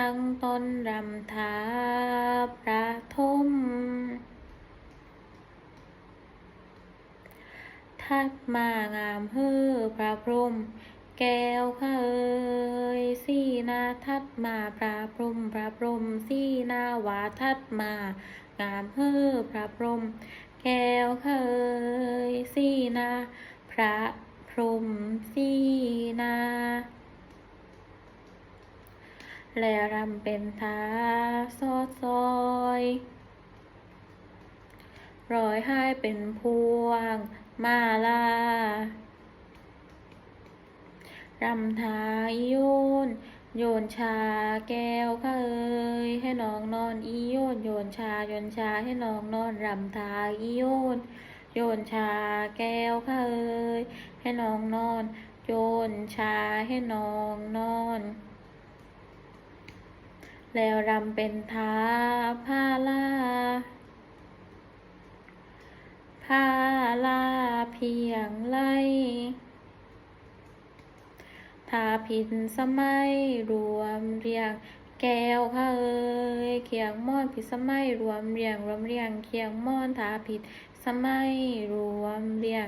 ฟังต้นรำทาประทมทัดมางามเฮือพระพรหมแก้วเอ่ยสีนาทัดมาพระพรหมพระพรหมสีนาวาทัดมางามเฮือพระพรหมแก้วเอ่ยสีนาพระพรหมสีนา และรำเป็นท้าซอดซอยร้อยให้เป็นพวงมาลารำทายโยน โยนชาแก้วเอ่ยให้น้องนอนอีโยนโยนชาโยนชาให้น้องนอนรำทายอีโยน โยนชาแก้วเอ่ยให้น้องนอน โยนชาให้น้องนอน แล้วรำเป็นท้าผ้าลาผ้าลาเพียงไล่ทาผิดสมัยรวมเรียง แก้วข้าเอ่ยเคียงม่อนผิดสมัยรวมเรียงรวมเรียงเคียงม่อนทาผิดสมัยรวมเรียง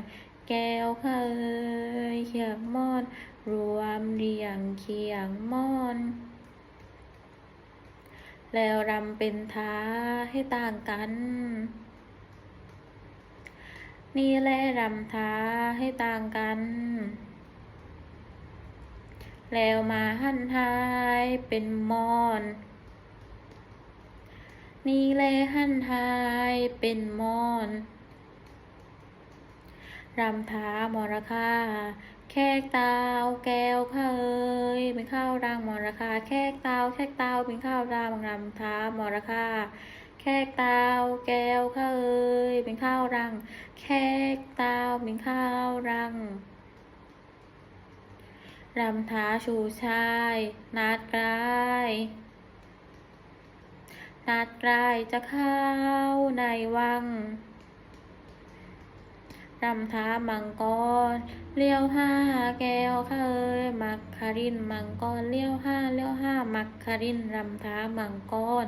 แก้วข้าเอ่ยเคียงม่อนรวมเรียงเคียงม่อน แล้วรำเป็นท้าให้ต่างกัน นี่แหละรำท้าให้ต่างกัน แล้วมาหันทายเป็นมอน นี่แหละหันทายเป็นมอนรำท้ามรคา แขกตาวแก้วเคยเป็นข้าวรางมรคา แขกตาวแขกตาวเป็นข้าวรางรำท้ามรคา แขกตาวแก้วเคยเป็นข้าวรัง แขกตาวเป็นข้าวรังรำท้าชูชายนัดกลายนัดกลายจะเข้าในวัง รำท้ามังกร เลี้ยวห้าแก้วเคยมักคารินมังกร เลี้ยวห้าเลี้ยวห้ามักคารินรำท้ามังกร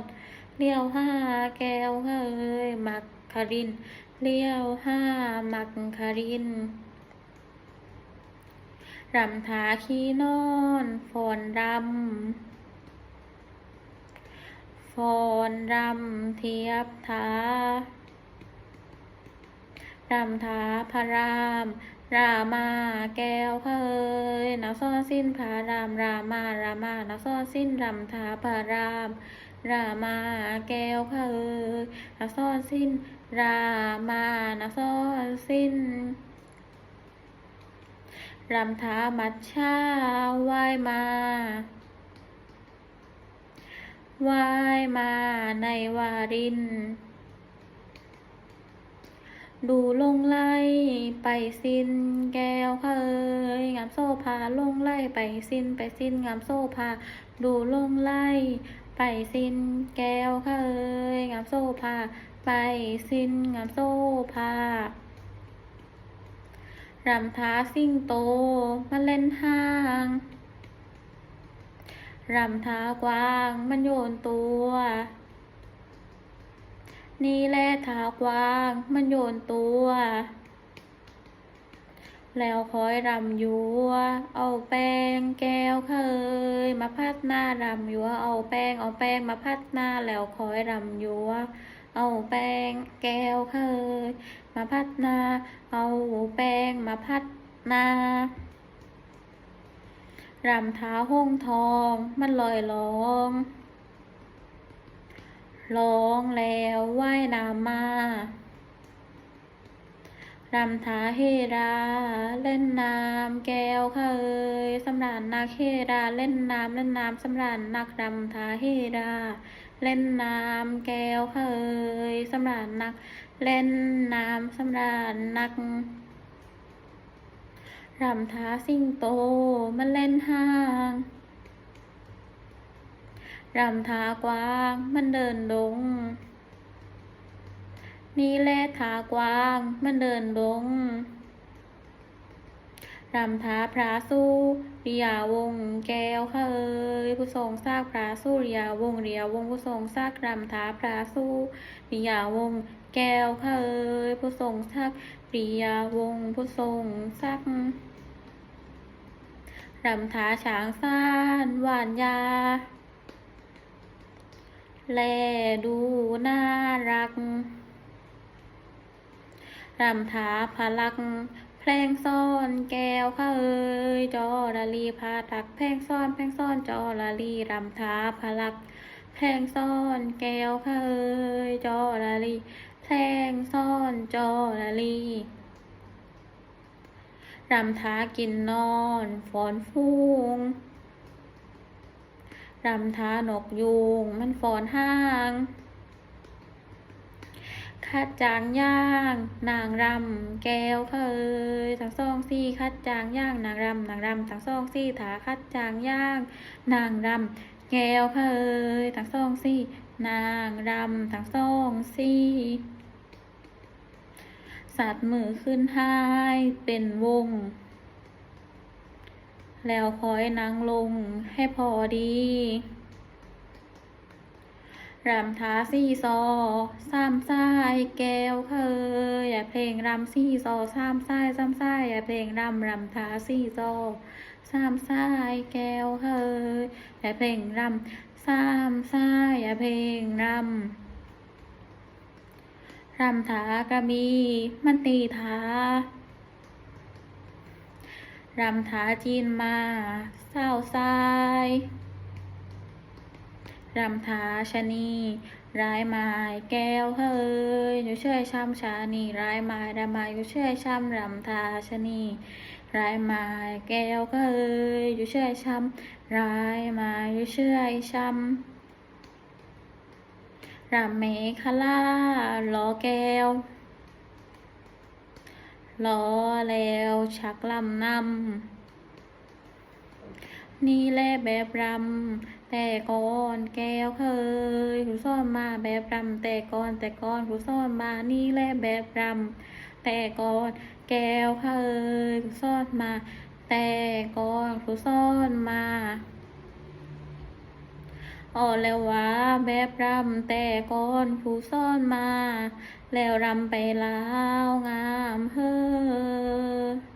เลี้ยวห้าแก้วเคยมักคาริน เลี้ยวห้ามักคารินรำท้าขี้นอนฟอนรำฟอนรำเทียบท้า รำท้าพระราม รามาแก้วเคยนักซ้อสิ้นพระราม รามารามานักซ้อสิ้นรำท้าพระราม รามาแก้วเคยนักซ้อสิ้น รามานักซ้อสิ้นรำท้ามัดชาไหวมาไหวมาในวาริน ดูลงไล่ไปสิ้นแก้วเคยงามโซพาลงไล่ไปสิ้นไปสิ้นงามโซพาดูลงไล่ไปสิ้นแก้วเคยงามโซพาไปสิ้นงามโซพารำท้าสิ่งโตมาเล่นห้างรำท้ากวางมันโยนตัว นี่แหละท้ากวางมันโยนตัว แล้วคอยรำยัว เอาแป้งแก้วเคย มาพัดหน้ารำยัว เอาแป้งเอาแป้งมาพัดหน้าแล้วคอยรำยัว เอาแป้งแก้วเคย มาพัดหน้า เอาแป้งมาพัดหน้ารำเท้าห้องทองมันลอยร้อง ร้องแล้วว่ายน้ำมารำท้าเฮราเล่นน้ำแก้วเคยสำราญนักเฮราเล่นน้ำเล่นน้ำสำราญนักรำท้าเฮราเล่นน้ำแก้วเคยสำราญนักเล่นน้ำสำราญนักรำท้าสิงโตมันเล่นห้าง รำท้ากวางมันเดินดง นี่แลท้ากวางมันเดินดง รำท้าพระสู้ริยาวงแก้วค่ะเอ่ยผู้ทรงซากพระสู้ริยาวงศ์ริยวงผู้ทรงซากรำท้าพระสู้ริยาวงแก้วค่ะเอ่ยผู้ทรงซากริยาวงผู้ทรงซากรำท้าช้างซ่านหวานยา แลดูน่ารัก รำทาพลัก แพลงซ่อนแก้วค่ะเอ่ยจอละลีพาตัก แพลงซ่อนแพลงซ่อนจอละลีรำทาพลัก แพลงซ่อนแก้วค่ะเอ่ยจอละลีแพลงซ่อนจอละลีรำท้ากินนอนฟอนฟูง รำท้านกยูงมันฟอนห้างคัดจางย่าง นางรำแก้วเคยทั้งสองสี่คัดจางย่างนางรำนางรำทั้งสองสี่ถาคัดจางย่าง นางรำแก้วเคยทั้งสองสี่นางรำทั้งสองสี่สัตว์มือขึ้นห้ายเป็นวง แล้วคอยนางลงให้พอดีรำท้าซี่ซอสามซ้ายแก้วเคยอย่าเพลงรำซี่ซอสามซ้ายสามซ้ายอย่าเพลงรำรำท้าซี่ซอสามซ้ายแก้วเคยอย่าเพลงรำสามซ้ายอย่าเพลงรำรำท้ากระมีมันตีท้า รำท้าจีนมาเศร้าทรายรำท้าชะนีร้ายไม้แก้วเฮยอยู่เชื่อยช้ำชานีร้ายไม้รำไม้อยู่เชื่อยช้ำรำท้าชะนีร้ายไม้แก้วเฮยอยู่เชื่อยช้ำร้ายไม้อยู่เชื่อยช้ำรำเมฆลาล้อแก้ว ล้อแล้วชักลำนำนี่แหละแบบรำแต่ก่อนแก้วเคยครูสอนมาแบบรำแต่ก่อนแต่ก่อนครูสอนมานี่แหละแบบรำแต่ก่อนแก้วเคยครูสอนมา แต่ก่อนครูสอนมา อ่อแล้ววะแบบรำแต่ก้อนผู้ซ่อนมา แล้วรำไปลาวงามเฮ้อ